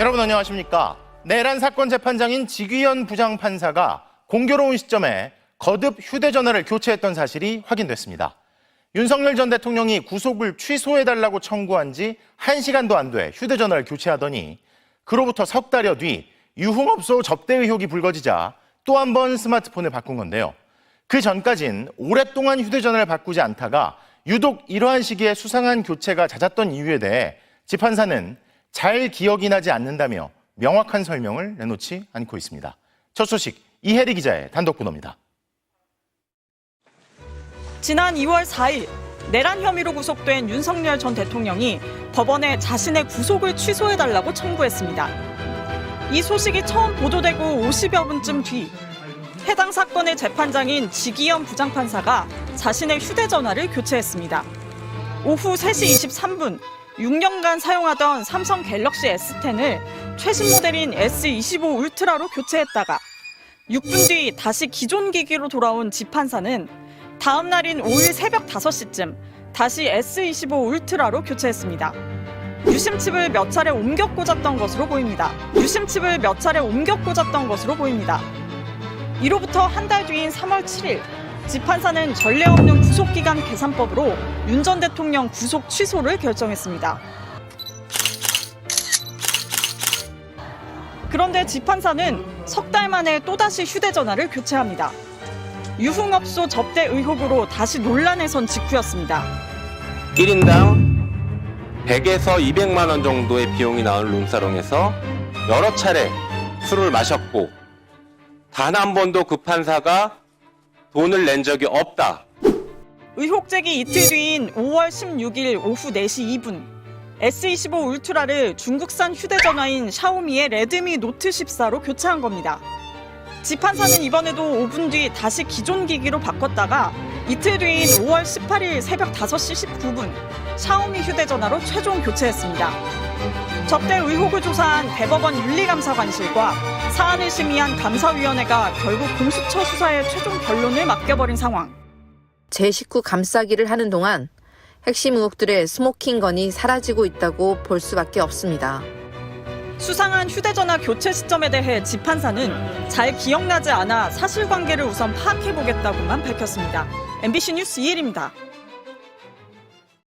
여러분 안녕하십니까? 내란 사건 재판장인 지귀현 부장판사가 공교로운 시점에 거듭 휴대전화를 교체했던 사실이 확인됐습니다. 윤석열 전 대통령이 구속을 취소해달라고 청구한 지 1시간도 안 돼 휴대전화를 교체하더니 그로부터 석 달여 뒤 유흥업소 접대 의혹이 불거지자 또 한 번 스마트폰을 바꾼 건데요. 그 전까진 오랫동안 휴대전화를 바꾸지 않다가 유독 이러한 시기에 수상한 교체가 잦았던 이유에 대해 재판사는 잘 기억이 나지 않는다며 명확한 설명을 내놓지 않고 있습니다. 첫 소식 이혜리 기자의 단독 보도입니다. 지난 2월 4일 내란 혐의로 구속된 윤석열 전 대통령이 법원에 자신의 구속을 취소해달라고 청구했습니다. 이 소식이 처음 보도되고 50여 분쯤 뒤 해당 사건의 재판장인 지기현 부장판사가 자신의 휴대전화를 교체했습니다. 오후 3시 23분 6년간 사용하던 삼성 갤럭시 S10을 최신 모델인 S25 울트라로 교체했다가 6분 뒤 다시 기존 기기로 돌아온 지판사는 다음 날인 5일 새벽 5시쯤 다시 S25 울트라로 교체했습니다. 유심칩을 몇 차례 옮겨 꽂았던 것으로 보입니다. 유심칩을 몇 차례 옮겨 꽂았던 것으로 보입니다. 이로부터 한 달 뒤인 3월 7일 지판사는 전례 없는 구속기간 계산법으로 윤 전 대통령 구속 취소를 결정했습니다. 그런데 지판사는 석 달 만에 또다시 휴대전화를 교체합니다. 유흥업소 접대 의혹으로 다시 논란에 선 직후였습니다. 1인당 100에서 200만 원 정도의 비용이 나온 룸사롱에서 여러 차례 술을 마셨고 단 한 번도 그 판사가 돈을 낸 적이 없다. 의혹 제기 이틀 뒤인 5월 16일 오후 4시 2분 S25 울트라를 중국산 휴대전화인 샤오미의 레드미 노트 14로 교체한 겁니다. 지판사는 이번에도 5분 뒤 다시 기존 기기로 바꿨다가 이틀 뒤인 5월 18일 새벽 5시 19분 샤오미 휴대전화로 최종 교체했습니다. 접대 의혹을 조사한 대법원 윤리감사관실과 사안을 심의한 감사위원회가 결국 공수처 수사의 최종 결론을 맡겨버린 상황. 제 식구 감싸기를 하는 동안 핵심 의혹들의 스모킹건이 사라지고 있다고 볼 수밖에 없습니다. 수상한 휴대전화 교체 시점에 대해 지판사는 잘 기억나지 않아 사실관계를 우선 파악해보겠다고만 밝혔습니다. MBC 뉴스 이혜리입니다.